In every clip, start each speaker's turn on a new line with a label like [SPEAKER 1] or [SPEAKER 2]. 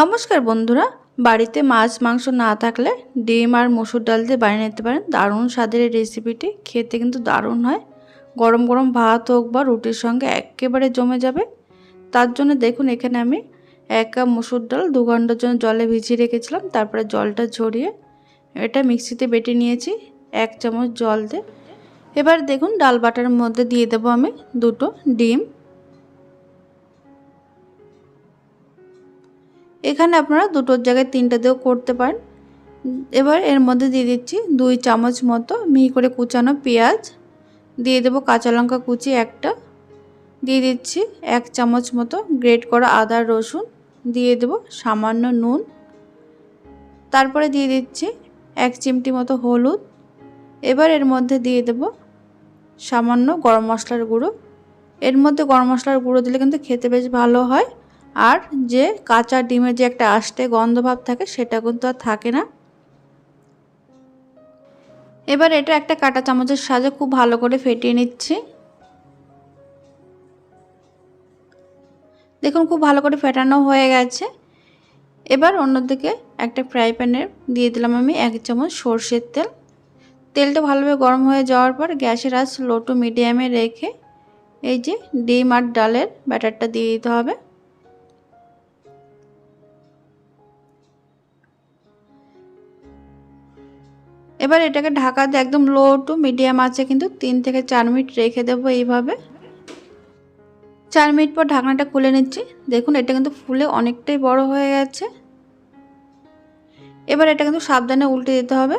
[SPEAKER 1] নমস্কার বন্ধুরা, বাড়িতে মাছ মাংস না থাকলে ডিম আর মসুর ডাল দিয়ে বানিয়ে নিতে পারেন। দারুণ স্বাদের এই রেসিপিটি খেতে কিন্তু দারুণ হয়। গরম গরম ভাত হোক বা রুটির সঙ্গে একেবারে জমে যাবে। তার জন্য দেখুন, এখানে আমি এক কাপ মসুর ডাল, দু ঘণ্টার জন্য জলে ভিজিয়ে রেখেছিলাম। তারপরে জলটা ঝরিয়ে এটা মিক্সিতে বেটে নিয়েছি, এক চামচ জল দিয়ে। এবার দেখুন, ডাল বাটার মধ্যে দিয়ে দেবো আমি দুটো ডিম। এখানে আপনারা দুটোর জায়গায় তিনটে দিয়েও করতে পারেন। এবার এর মধ্যে দিয়ে দিচ্ছি দুই চামচ মতো মিহি করে কুচানো পেঁয়াজ। দিয়ে দেবো কাঁচা লঙ্কা কুচি একটা। দিয়ে দিচ্ছি এক চামচ মতো গ্রেট করা আদা রসুন। দিয়ে দেবো সামান্য নুন। তারপরে দিয়ে দিচ্ছি এক চিমটি মতো হলুদ। এবার এর মধ্যে দিয়ে দেব সামান্য গরম মশলার গুঁড়ো। এর মধ্যে গরম মশলার গুঁড়ো দিলে কিন্তু খেতে বেশ ভালো হয়। আর যে কাঁচা ডিমের যে একটা আষ্টে গন্ধভাব থাকে, সেটা কিন্তু আর থাকে না। এবার এটা একটা কাটা চামচের সাজে খুব ভালো করে ফেটিয়ে নিচ্ছি। দেখুন, খুব ভালো করে ফেটানো হয়ে গেছে। এবার অন্যদিকে একটা ফ্রাই প্যানে দিয়ে দিলাম আমি এক চামচ সর্ষের তেল। তেলটা ভালোভাবে গরম হয়ে যাওয়ার পর গ্যাসের আঁচ লো টু মিডিয়ামে রেখে এই যে ডিম আর ডালের ব্যাটারটা দিয়ে দিতে হবে। এবার এটাকে ঢাকা দিয়ে একদম লো টু মিডিয়াম আছে, কিন্তু তিন থেকে চার মিনিট রেখে দেবো এইভাবে। চার মিনিট পর ঢাকনাটা খুলে নিচ্ছি। দেখুন, এটা কিন্তু ফুলে অনেকটাই বড় হয়ে গেছে। এবার এটা কিন্তু সাবধানে উল্টে দিতে হবে।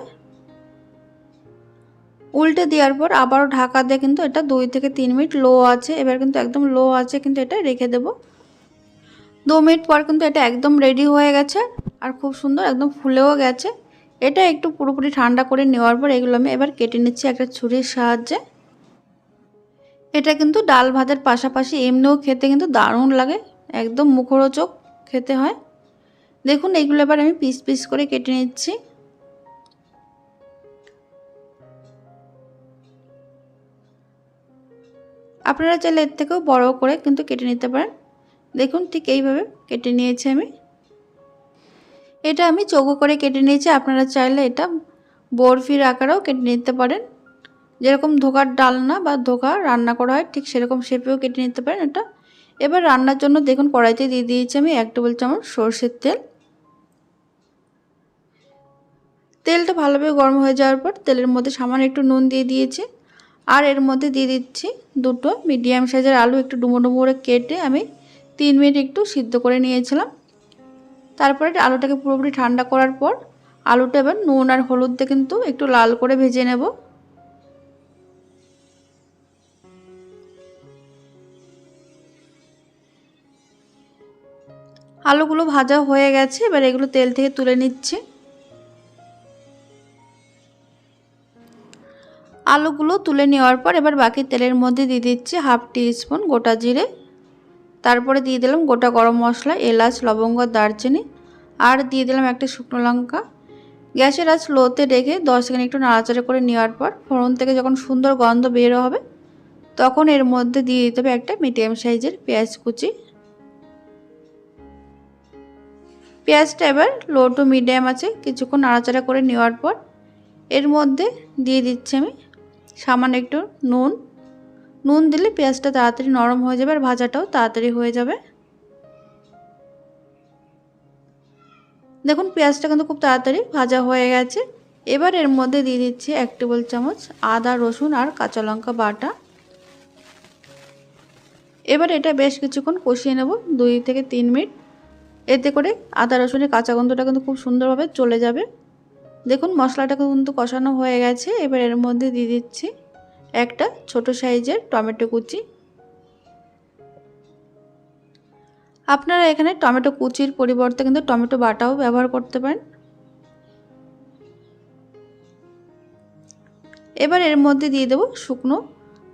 [SPEAKER 1] উল্টে দেওয়ার পর আবারও ঢাকা দিয়ে কিন্তু এটা দুই থেকে তিন মিনিট লো আছে। এবার কিন্তু একদম লো আছে, কিন্তু এটা রেখে দেব। দু মিনিট পর কিন্তু এটা একদম রেডি হয়ে গেছে। আর খুব সুন্দর একদম ফুলেও গেছে। এটা একটু পুরোপুরি ঠান্ডা করে নেওয়ার পর এগুলো আমি এবার কেটে নিচ্ছি একটা ছুরির সাহায্যে। এটা কিন্তু ডাল ভাতের পাশাপাশি এমনিও খেতে কিন্তু দারুণ লাগে, একদম মুখরোচক খেতে হয়। দেখুন, এগুলো এবার আমি পিস পিস করে কেটে নিচ্ছি। আপনারা চাইলে এর থেকেও বড় করে কিন্তু কেটে নিতে পারেন। দেখুন, ঠিক এইভাবে কেটে নিয়েছি আমি। এটা আমি চৌকো করে কেটে নিয়েছি। আপনারা চাইলে এটা বরফির আকারেও কেটে নিতে পারেন। যেরকম ধোকার ডালনা বা ধোকা রান্না করা হয়, ঠিক সেরকম শেপেও কেটে নিতে পারেন এটা। এবার রান্নার জন্য দেখুন, কড়াইতে দিয়ে দিয়েছি আমি এক টেবিল চামচ সর্ষের তেল। তেলটা ভালোভাবে গরম হয়ে যাওয়ার পর তেলের মধ্যে সামান্য একটু নুন দিয়ে দিয়েছি। আর এর মধ্যে দিয়ে দিচ্ছি দুটো মিডিয়াম সাইজের আলু একটু ডুমো ডুমো করে কেটে আমি তিন মিনিট একটু সিদ্ধ করে নিয়েছিলাম। তারপরে আলুটাকে পুরোপুরি ঠান্ডা করার পর আলুটা এবার নুন আর হলুদ দিয়ে কিন্তু একটু লাল করে ভেজে নেব। আলুগুলো ভাজা হয়ে গেছে, এবার এগুলো তেল থেকে তুলে নিচ্ছে। আলুগুলো তুলে নেওয়ার পর এবার বাকি তেলের মধ্যে দিয়ে দিচ্ছি হাফ টি স্পুন গোটা জিরে। তারপরে দিয়ে দিলাম গোটা গরম মশলা, এলাচ, লবঙ্গ, দারচিনি। আর দিয়ে দিলাম একটা শুকনো লঙ্কা। গ্যাসের আজ লোতে রেখে দশ সেকেন্ড একটু নাড়াচাড়া করে নেওয়ার পর ফোড়ন থেকে যখন সুন্দর গন্ধ বের হবে, তখন এর মধ্যে দিয়ে দিতে হবে একটা মিডিয়াম সাইজের পেঁয়াজ কুচি। পেঁয়াজটা এবার লো টু মিডিয়াম আছে, কিছুক্ষণ নাড়াচাড়া করে নেওয়ার পর এর মধ্যে দিয়ে দিচ্ছি আমি সামান্য একটু নুন। নুন দিলে পেঁয়াজটা তাড়াতাড়ি নরম হয়ে যাবে আর ভাজাটাও তাড়াতাড়ি হয়ে যাবে। দেখুন, পেঁয়াজটা কিন্তু খুব তাড়াতাড়ি ভাজা হয়ে গেছে। এবার এর মধ্যে দিয়ে দিচ্ছি এক টেবিল চামচ আদা, রসুন আর কাঁচা লঙ্কা বাটা। এবার এটা বেশ কিছুক্ষণ কষিয়ে নেব, দুই থেকে তিন মিনিট। এতে করে আদা, রসুনের কাঁচা গন্ধটা কিন্তু খুব সুন্দরভাবে চলে যাবে। দেখুন, মশলাটা কিন্তু কষানো হয়ে গেছে। এবার এর মধ্যে দিয়ে দিচ্ছি একটা ছোট সাইজের টমেটো কুচি। আপনারা এখানে টমেটো কুচির পরিবর্তে কিন্তু টমেটো বাটাও ব্যবহার করতে পারেন। এবার এর মধ্যে দিয়ে দেবো শুকনো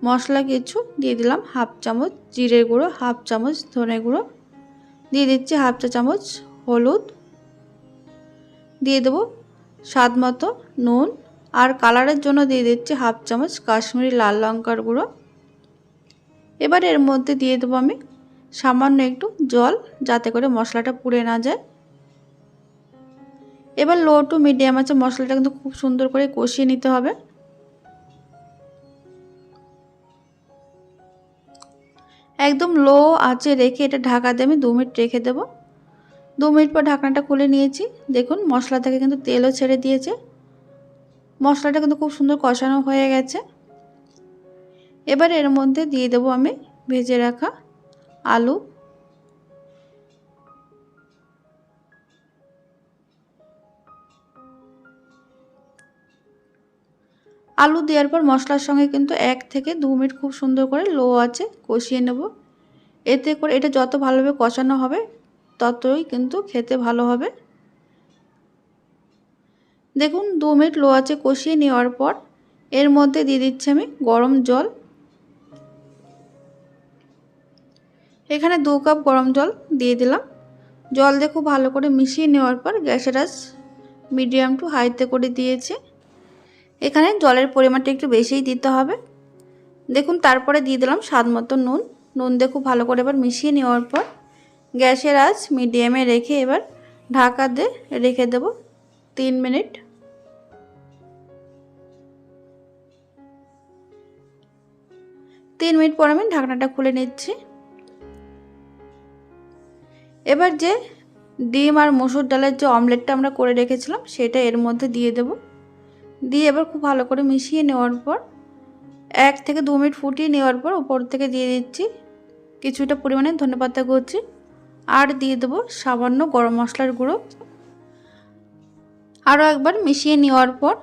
[SPEAKER 1] মশলা কিছু, দিয়ে দিলাম হাফ চামচ জিরে গুঁড়ো, হাফ চামচ ধনে গুঁড়ো, দিয়ে দিচ্ছি হাফ চা চামচ হলুদ, দিয়ে দেবো স্বাদ মতো নুন আর কালারের জন্য দিয়ে দিচ্ছি হাফ চামচ কাশ্মীরি লাল লঙ্কার গুঁড়ো। এবার এর মধ্যে দিয়ে দেবো আমি সামান্য একটু জল যাতে করে মশলাটা পুড়ে না যায়। এবার লো টু মিডিয়াম আছে, মশলাটা কিন্তু খুব সুন্দর করে কষিয়ে নিতে হবে। একদম লো আঁচে রেখে এটা ঢাকা দিয়ে আমি দু মিনিট রেখে দেবো। দু মিনিট পর ঢাকনাটা খুলে নিয়েছি। দেখুন, মশলা থেকে কিন্তু তেলও ছেড়ে দিয়েছে। মশলাটা কিন্তু খুব সুন্দর কষানো হয়ে গেছে। এবার এর মধ্যে দিয়ে দেবো আমি ভেজে রাখা আলু। আলু দেওয়ার পর মশলার সঙ্গে কিন্তু এক থেকে দু মিনিট খুব সুন্দর করে লো আছে কষিয়ে নেব। এতে করে এটা যত ভালোভাবে কষানো হবে, ততই কিন্তু খেতে ভালো হবে। দেখুন, দু মিনিট লো আছে কষিয়ে নেওয়ার পর এর মধ্যে দিয়ে দিচ্ছি আমি গরম জল। এখানে দু কাপ গরম জল দিয়ে দিলাম। জল দিয়ে খুব ভালো করে মিশিয়ে নেওয়ার পর গ্যাসের আস মিডিয়াম টু হাইতে করে দিয়েছে। এখানে জলের পরিমাণটা একটু বেশিই দিতে হবে। দেখুন, তারপরে দিয়ে দিলাম স্বাদ মতো নুন। নুন দিয়ে খুব ভালো করে এবার মিশিয়ে নেওয়ার পর গ্যাসের আঁচ মিডিয়ামে রেখে এবার ঢাকা দিয়ে রেখে দেব তিন মিনিট। তিন মিনিট পর আমি ঢাকনাটা খুলে নিচ্ছি। এবার যে ডিম আর মসুর ডালের যে অমলেটটা আমরা করে রেখেছিলাম, সেটা এর মধ্যে দিয়ে দেব। দিয়ে এবার খুব ভালো করে মিশিয়ে নেওয়ার পর, এক থেকে দু মিনিট ফুটিয়ে নেওয়ার পর উপর থেকে দিয়ে দিচ্ছি কিছুটা পরিমাণে ধনেপাতা করছি আর দিয়ে দেবো সামান্য গরম মশলার গুঁড়ো। আরও একবার মিশিয়ে নেওয়ার পর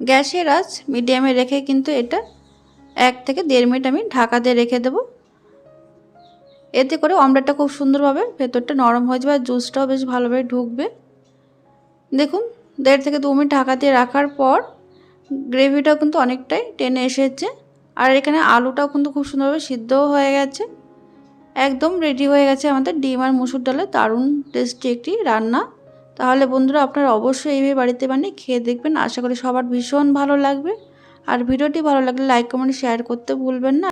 [SPEAKER 1] গ্যাসের আঁচ মিডিয়ামে রেখে কিন্তু এটা এক থেকে দেড় মিনিট আমি ঢাকা দিয়ে রেখে দেবো। এতে করে অমলেটটা খুব সুন্দরভাবে ভেতরটা নরম হয়ে যাবে আর জুসটাও বেশ ভালোভাবে ঢুকবে। দেখুন, দেড় থেকে দু মিনিট ঢাকা দিয়ে রাখার পর গ্রেভিটাও কিন্তু অনেকটাই টেনে এসেছে। আর এখানে আলুটাও কিন্তু খুব সুন্দরভাবে সিদ্ধও হয়ে গেছে। একদম রেডি হয়ে গেছে আমাদের ডিম আর মুসুর ডালের দারুণ টেস্টি একটি রান্না। তাহলে বন্ধুরা, আপনারা অবশ্যই এইভাবে বাড়িতে বানিয়ে খেয়ে দেখবেন। আশা করি সবার ভীষণ ভালো লাগবে। আর ভিডিওটি ভালো লাগলে লাইক কমেন্ট শেয়ার করতে ভুলবেন না।